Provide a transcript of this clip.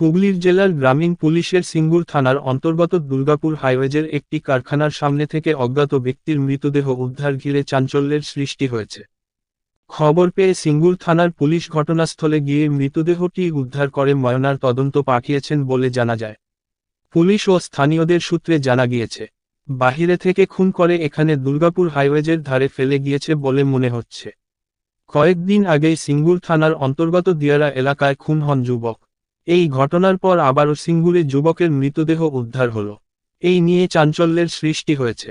হুগলির জেলার গ্রামীণ পুলিশের সিঙ্গুর থানার অন্তর্গত দুর্গাপুর হাইওয়েজের একটি কারখানার সামনে থেকে অজ্ঞাত ব্যক্তির মৃতদেহ উদ্ধার ঘিরে চাঞ্চল্যের সৃষ্টি হয়েছে। খবর পেয়ে সিঙ্গুর থানার পুলিশ ঘটনাস্থলে গিয়ে মৃতদেহটি উদ্ধার করে ময়নার তদন্ত পাঠিয়েছেন বলে জানা যায়। পুলিশ ও স্থানীয়দের সূত্রে জানা গিয়েছে, বাহিরে থেকে খুন করে এখানে দুর্গাপুর হাইওয়েজের ধারে ফেলে গিয়েছে বলে মনে হচ্ছে। কয়েকদিন আগেই সিঙ্গুর থানার অন্তর্গত দিয়ারা এলাকায় খুন হন যুবক। এই ঘটনার পর আবারও সিঙ্গুরে যুবকের মৃতদেহ উদ্ধার হল। এই নিয়ে চাঞ্চল্যের সৃষ্টি হয়েছে।